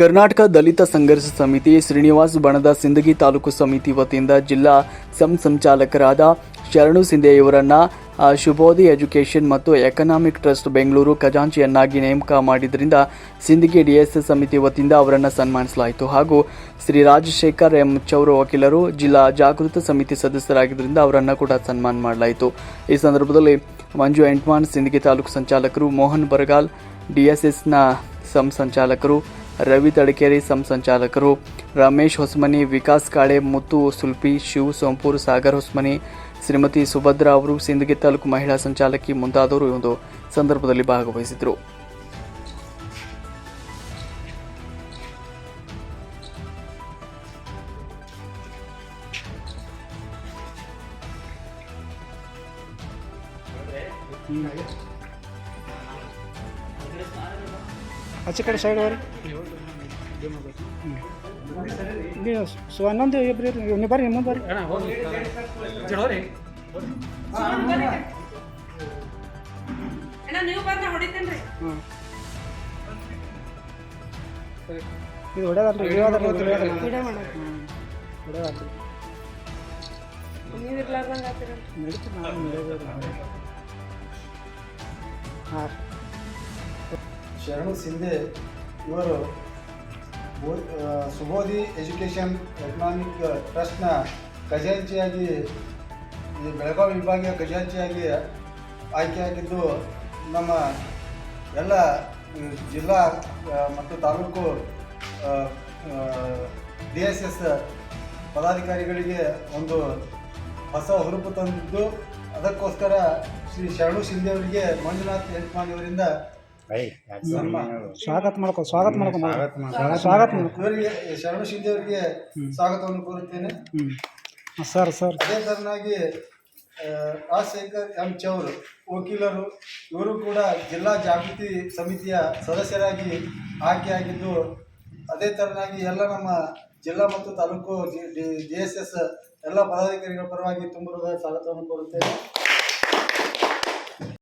ಕರ್ನಾಟಕ ದಲಿತ ಸಂಘರ್ಷ ಸಮಿತಿ ಶ್ರೀನಿವಾಸ್ ಬಣದ ಸಿಂದಗಿ ತಾಲೂಕು ಸಮಿತಿ ವತಿಯಿಂದ ಜಿಲ್ಲಾ ಸಂ ಸಂಚಾಲಕರಾದ ಶರಣು ಸಿಂಧೆಯವರನ್ನ ಶುಭೋದಯ ಎಜುಕೇಷನ್ ಮತ್ತು ಎಕನಾಮಿಕ್ ಟ್ರಸ್ಟ್ ಬೆಂಗಳೂರು ಖಜಾಂಚಿಯನ್ನಾಗಿ ನೇಮಕ ಮಾಡಿದ್ರಿಂದ ಸಿಂದಗಿ ಡಿಎಸ್ಎಸ್ ಸಮಿತಿ ವತಿಯಿಂದ ಅವರನ್ನು ಸನ್ಮಾನಿಸಲಾಯಿತು. ಹಾಗೂ ಶ್ರೀ ರಾಜಶೇಖರ್ ಎಂ ಚೌರ ವಕೀಲರು ಜಿಲ್ಲಾ ಜಾಗೃತ ಸಮಿತಿ ಸದಸ್ಯರಾಗಿದ್ದರಿಂದ ಅವರನ್ನು ಕೂಡ ಸನ್ಮಾನ ಮಾಡಲಾಯಿತು. ಈ ಸಂದರ್ಭದಲ್ಲಿ ಮಂಜು ಎಂಟ್ಮಾನ್, ಸಿಂದಗಿ ತಾಲೂಕು ಸಂಚಾಲಕರು ಮೋಹನ್ ಬರಗಾಲ್ ಡಿಎಸ್ಎಸ್ನ ಸಂ ಸಂಚಾಲಕರು ರವಿ ತಡಕೇರಿ ಸಂಸಂಚಾಲಕರು ರಮೇಶ್ ಹೊಸಮನಿ ವಿಕಾಸ್ ಕಾಳೆ ಮುತ್ತು ಸುಲ್ಪಿ ಶಿವ ಸೋಂಪೂರ್ ಸಾಗರ್ ಹೊಸಮನಿ ಶ್ರೀಮತಿ ಸುಭದ್ರಾ ಅವರು ಸಿಂದಗಿ ತಾಲೂಕು ಮಹಿಳಾ ಸಂಚಾಲಕಿ ಮುಂತಾದವರು ಒಂದು ಸಂದರ್ಭದಲ್ಲಿ ಭಾಗವಹಿಸಿದರು ಆಚೆ ಕಡೆ ಸೈಡ್ ಅವ್ರಿ ನೀವು ಸೊ ಹನ್ನೊಂದು ಇಬ್ರು. ನೀವು ಬರ್ರಿ ಮುಂದೆ ಬರ್ರಿ. ಇದು ಹೊಡೆದಲ್ರಿ ಹ್ಞೂ ಹೊಡೆದಲ್ರಿ ನೀವು ಇರ್ಲಾರ್ದಂಗೆ ಹಾಂ. ಶರಣು ಸಿಂಧೆ ಇವರು ಸುಬೋಧಿ ಎಜುಕೇಷನ್ ಎಕನಾಮಿಕ್ ಟ್ರಸ್ಟ್ನ ಖಜಾಂಚಿಯಾಗಿ ಈ ಬೆಳಗಾವಿ ವಿಭಾಗೀಯ ಖಜಾಂಚಿಯಾಗಿ ಆಯ್ಕೆಯಾಗಿದ್ದು, ನಮ್ಮ ಎಲ್ಲ ಜಿಲ್ಲಾ ಮತ್ತು ತಾಲೂಕು ಡಿ ಎಸ್ ಎಸ್ ಪದಾಧಿಕಾರಿಗಳಿಗೆ ಒಂದು ಹೊಸ ಹುರುಪು ತಂದಿದ್ದು, ಅದಕ್ಕೋಸ್ಕರ ಶ್ರೀ ಶರಣು ಶಿಂದೆ ಅವರಿಗೆ ಮಂಜುನಾಥ್ ಇವರಿಂದ ಸನ್ಮಾನ ಸ್ವಾಗತ ಮಾಡ್ಕೊ ಸ್ವಾಗತ ಮಾಡ್ಕೊ ಸ್ವಾಗತ ಮಾಡ್ಕೊ. ಇವರಿಗೆ ಶರಣು ಶಿಂದೆ ಅವರಿಗೆ ಸ್ವಾಗತವನ್ನು ಕೋರುತ್ತೇನೆ. Sir sir. ಅದೇ ತರನಾಗಿ ರಾಜಶೇಖರ್ ಎಂ ಚೌರ್ ವಕೀಲರು ಇವರು ಕೂಡ ಜಿಲ್ಲಾ ಜಾಗೃತಿ ಸಮಿತಿಯ ಸದಸ್ಯರಾಗಿ ಆಯ್ಕೆಯಾಗಿದ್ದು ಅದೇ ತರನಾಗಿ ಎಲ್ಲ ನಮ್ಮ ಜಿಲ್ಲಾ ಮತ್ತು ತಾಲೂಕು ಜಿ ಎಸ್ ಎಸ್ ಎಲ್ಲ ಪದಾಧಿಕಾರಿಗಳ ಪರವಾಗಿ ತುಂಬ ಹೃದಯ ಸ್ವಾಗತವನ್ನು ಕೋರುತ್ತೇನೆ.